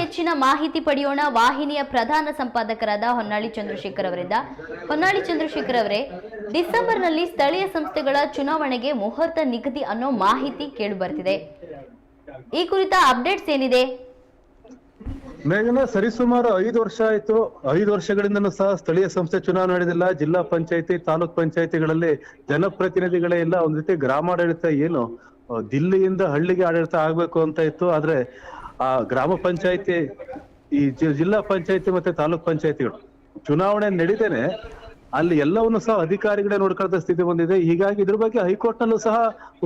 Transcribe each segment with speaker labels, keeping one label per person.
Speaker 1: ಹೆಚ್ಚಿನ ಮಾಹಿತಿ ಪಡೆಯೋಣ. ವಾಹಿನಿಯ ಪ್ರಧಾನ ಸಂಪಾದಕರಾದ ಹೊನ್ನಾಳಿ ಚಂದ್ರಶೇಖರ್ ಅವರಿಂದ. ಹೊನ್ನಾಳಿ ಚಂದ್ರಶೇಖರ್ ಅವರೇ, ಡಿಸೆಂಬರ್ನಲ್ಲಿ ಸ್ಥಳೀಯ ಸಂಸ್ಥೆಗಳ ಚುನಾವಣೆಗೆ ಮುಹೂರ್ತ ನಿಗದಿ ಅನ್ನೋ ಮಾಹಿತಿ ಕೇಳಿ ಬರ್ತಿದೆ. ಈ ಕುರಿತ ಅಪ್ಡೇಟ್ಸ್ ಏನಿದೆ?
Speaker 2: ಮೇಘನ, ಸರಿಸುಮಾರು ಐದು ವರ್ಷ ಆಯ್ತು. ಐದು ವರ್ಷಗಳಿಂದ ಸಹ ಸ್ಥಳೀಯ ಸಂಸ್ಥೆ ಚುನಾವಣೆ ನಡೆದಿಲ್ಲ. ಜಿಲ್ಲಾ ಪಂಚಾಯತಿ, ತಾಲೂಕ್ ಪಂಚಾಯತಿಗಳಲ್ಲಿ ಜನಪ್ರತಿನಿಧಿಗಳೇ ಇಲ್ಲ. ಒಂದ್ ರೀತಿ ಗ್ರಾಮಾಡಳಿತ ಏನು ದಿಲ್ಲಿಯಿಂದ ಹಳ್ಳಿಗೆ ಆಡಳಿತ ಆಗ್ಬೇಕು ಅಂತ ಇತ್ತು. ಆದ್ರೆ ಆ ಗ್ರಾಮ ಪಂಚಾಯತಿ, ಈ ಜಿಲ್ಲಾ ಪಂಚಾಯತಿ ಮತ್ತೆ ತಾಲೂಕ್ ಪಂಚಾಯತಿಗಳು. ಚುನಾವಣೆ ನಡೀತೇನೆ, ಅಲ್ಲಿ ಎಲ್ಲವನ್ನು ಸಹ ಅಧಿಕಾರಿಗಳೇ ನೋಡ್ಕೊಳ್ತ ಸ್ಥಿತಿ ಬಂದಿದೆ. ಹೀಗಾಗಿ ಇದ್ರ ಬಗ್ಗೆ ಹೈಕೋರ್ಟ್ ನಲ್ಲೂ ಸಹ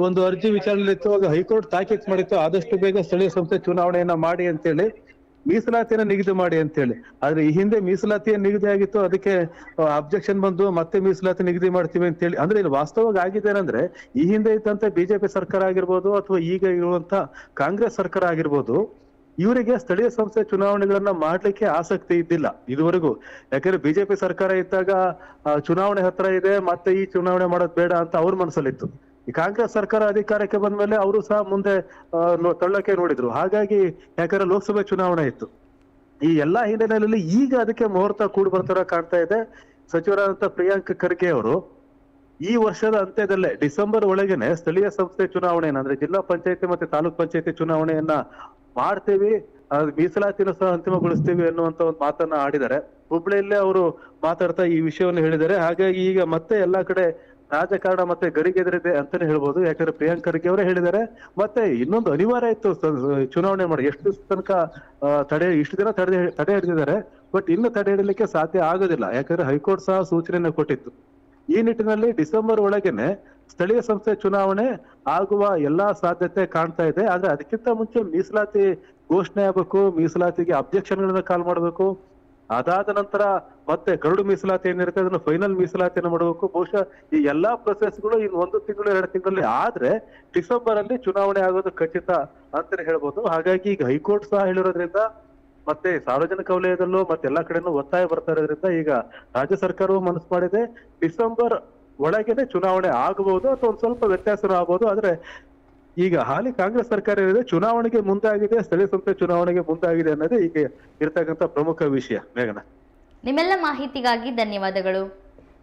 Speaker 2: ಒಂದು ಅರ್ಜಿ ವಿಚಾರಣೆ ಇತ್ತು ಹೈಕೋರ್ಟ್ ತಾಕೀತ್ ಮಾಡಿತ್ತು. ಆದಷ್ಟು ಬೇಗ ಸ್ಥಳೀಯ ಸಂಸ್ಥೆ ಚುನಾವಣೆಯನ್ನ ಮಾಡಿ ಅಂತೇಳಿ ಮೀಸಲಾತಿಯನ್ನ ನಿಗದಿ ಮಾಡಿ ಅಂತ ಹೇಳಿ ಆದ್ರೆ ಈ ಹಿಂದೆ ಮೀಸಲಾತಿಯ ನಿಗದಿ ಆಗಿತ್ತು ಅದಕ್ಕೆ ಅಬ್ಜೆಕ್ಷನ್ ಬಂದು ಮತ್ತೆ ಮೀಸಲಾತಿ ನಿಗದಿ ಮಾಡ್ತೀವಿ ಅಂತ ಹೇಳಿ ಅಂದ್ರೆ ಇಲ್ಲಿ ವಾಸ್ತವವಾಗಿ ಆಗಿದೆ ಏನಂದ್ರೆ, ಈ ಹಿಂದೆ ಇದ್ದಂತ ಬಿಜೆಪಿ ಸರ್ಕಾರ ಆಗಿರ್ಬೋದು ಅಥವಾ ಈಗ ಇರುವಂತ ಕಾಂಗ್ರೆಸ್ ಸರ್ಕಾರ ಆಗಿರ್ಬೋದು, ಇವರಿಗೆ ಸ್ಥಳೀಯ ಸಂಸ್ಥೆ ಚುನಾವಣೆಗಳನ್ನ ಮಾಡ್ಲಿಕ್ಕೆ ಆಸಕ್ತಿ ಇದ್ದಿಲ್ಲ ಇದುವರೆಗೂ. ಯಾಕಂದ್ರೆ ಬಿಜೆಪಿ ಸರ್ಕಾರ ಇದ್ದಾಗ ಚುನಾವಣೆ ಹತ್ರ ಇದೆ, ಮತ್ತೆ ಈ ಚುನಾವಣೆ ಮಾಡೋದ್ ಬೇಡ ಅಂತ ಅವ್ರ ಮನಸ್ಸಲ್ಲಿತ್ತು. ಈ ಕಾಂಗ್ರೆಸ್ ಸರ್ಕಾರ ಅಧಿಕಾರಕ್ಕೆ ಬಂದ ಮೇಲೆ ಅವರು ಸಹ ಮುಂದೆ ತಳ್ಳಕ್ಕೆ ನೋಡಿದ್ರು. ಹಾಗಾಗಿ ಯಾಕಂದ್ರೆ ಲೋಕಸಭೆ ಚುನಾವಣೆ ಇತ್ತು. ಈ ಎಲ್ಲಾ ಹಿನ್ನೆಲೆಯಲ್ಲಿ ಈಗ ಅದಕ್ಕೆ ಮುಹೂರ್ತ ಕೂಡ ಬರ್ತಾರ ಕಾಣ್ತಾ ಇದೆ. ಸಚಿವರಾದಂತ ಪ್ರಿಯಾಂಕ್ ಖರ್ಗೆ ಅವರು ಈ ವರ್ಷದ ಅಂತ್ಯದಲ್ಲೇ ಡಿಸೆಂಬರ್ ಒಳಗೇನೆ ಸ್ಥಳೀಯ ಸಂಸ್ಥೆ ಚುನಾವಣೆ ಅಂದ್ರೆ ಜಿಲ್ಲಾ ಪಂಚಾಯತಿ ಮತ್ತೆ ತಾಲೂಕ್ ಪಂಚಾಯತಿ ಚುನಾವಣೆಯನ್ನ ಮಾಡ್ತೀವಿ. ಮೀಸಲಾತಿನ ಸಹ ಅಂತಿಮಗೊಳಿಸ್ತೀವಿ ಅನ್ನುವಂತ ಒಂದು ಮಾತನ್ನ ಆಡಿದ್ದಾರೆ. ಹುಬ್ಳಿಯಲ್ಲೇ ಅವರು ಮಾತಾಡ್ತಾ ಈ ವಿಷಯವನ್ನು ಹೇಳಿದ್ದಾರೆ. ಹಾಗಾಗಿ ಈಗ ಮತ್ತೆ ಎಲ್ಲಾ ಕಡೆ ರಾಜಕಾರಣ ಮತ್ತೆ ಗರಿಗೆದರಿದೆ ಅಂತಾನೆ ಹೇಳ್ಬೋದು. ಯಾಕಂದ್ರೆ ಪ್ರಿಯಾಂಕ್ ಖರ್ಗೆ ಅವರೇ ಹೇಳಿದ್ದಾರೆ. ಮತ್ತೆ ಇನ್ನೊಂದು ಅನಿವಾರ್ಯ ಇತ್ತು ಚುನಾವಣೆ ಮಾಡಿ. ಎಷ್ಟು ದಿವಸ ತನಕ ತಡೆ, ಇಷ್ಟು ದಿನ ತಡೆ ತಡೆ ಹಿಡಿದಿದ್ದಾರೆ. ಬಟ್ ಇನ್ನು ತಡೆ ಹಿಡಲಿಕ್ಕೆ ಸಾಧ್ಯ ಆಗೋದಿಲ್ಲ. ಯಾಕಂದ್ರೆ ಹೈಕೋರ್ಟ್ ಸಹ ಸೂಚನೆಯನ್ನು ಕೊಟ್ಟಿತ್ತು. ಈ ನಿಟ್ಟಿನಲ್ಲಿ ಡಿಸೆಂಬರ್ ಒಳಗೇನೆ ಸ್ಥಳೀಯ ಸಂಸ್ಥೆ ಚುನಾವಣೆ ಆಗುವ ಎಲ್ಲಾ ಸಾಧ್ಯತೆ ಕಾಣ್ತಾ ಇದೆ. ಆದ್ರೆ ಅದಕ್ಕಿಂತ ಮುಂಚೆ ಮೀಸಲಾತಿ ಘೋಷಣೆ ಆಗ್ಬೇಕು. ಮೀಸಲಾತಿಗೆ ಅಬ್ಜೆಕ್ಷನ್ ಗಳನ್ನ ಕಾಲ್ ಮಾಡಬೇಕು. ಅದಾದ ನಂತರ ಮತ್ತೆ ಕರಡು ಮೀಸಲಾತಿ ಏನಿರುತ್ತೆ ಅದನ್ನ ಫೈನಲ್ ಮೀಸಲಾತಿಯನ್ನು ಮಾಡಬೇಕು. ಬಹುಶಃ ಈ ಎಲ್ಲಾ ಪ್ರೊಸೆಸ್ಗಳು ಇನ್ನು ಒಂದು ತಿಂಗಳು, ಎರಡು ತಿಂಗಳಲ್ಲಿ ಆದ್ರೆ ಡಿಸೆಂಬರ್ ಅಲ್ಲಿ ಚುನಾವಣೆ ಆಗೋದು ಖಚಿತ ಅಂತಾನೆ ಹೇಳ್ಬೋದು. ಹಾಗಾಗಿ ಈಗ ಹೈಕೋರ್ಟ್ ಸಹ ಹೇಳಿರೋದ್ರಿಂದ ಮತ್ತೆ ಸಾರ್ವಜನಿಕ ವಲಯದಲ್ಲೂ ಮತ್ತೆ ಎಲ್ಲಾ ಕಡೆನೂ ಒತ್ತಾಯ ಬರ್ತಾ ಇರೋದ್ರಿಂದ ಈಗ ರಾಜ್ಯ ಸರ್ಕಾರವು ಮನಸ್ಸು ಮಾಡಿದೆ. ಡಿಸೆಂಬರ್ ಒಳಗೇನೆ ಚುನಾವಣೆ ಆಗಬಹುದು ಅಥವಾ ಒಂದ್ ಸ್ವಲ್ಪ ವ್ಯತ್ಯಾಸನೂ ಆಗಬಹುದು ಆದ್ರೆ ಈಗ ಹಾಲಿ ಕಾಂಗ್ರೆಸ್ ಸರ್ಕಾರ ಏನಿದೆ ಚುನಾವಣೆಗೆ ಮುಂದಾಗಿದೆ, ಸ್ಥಳೀಯ ಸಂಸ್ಥೆ ಚುನಾವಣೆಗೆ ಮುಂದಾಗಿದೆ ಅನ್ನೋದೇ ಈಗ ಇರ್ತಕ್ಕಂಥ ಪ್ರಮುಖ ವಿಷಯ. ಮೇಘನ.
Speaker 1: ನಿಮ್ಮೆಲ್ಲ ಮಾಹಿತಿಗಾಗಿ ಧನ್ಯವಾದಗಳು.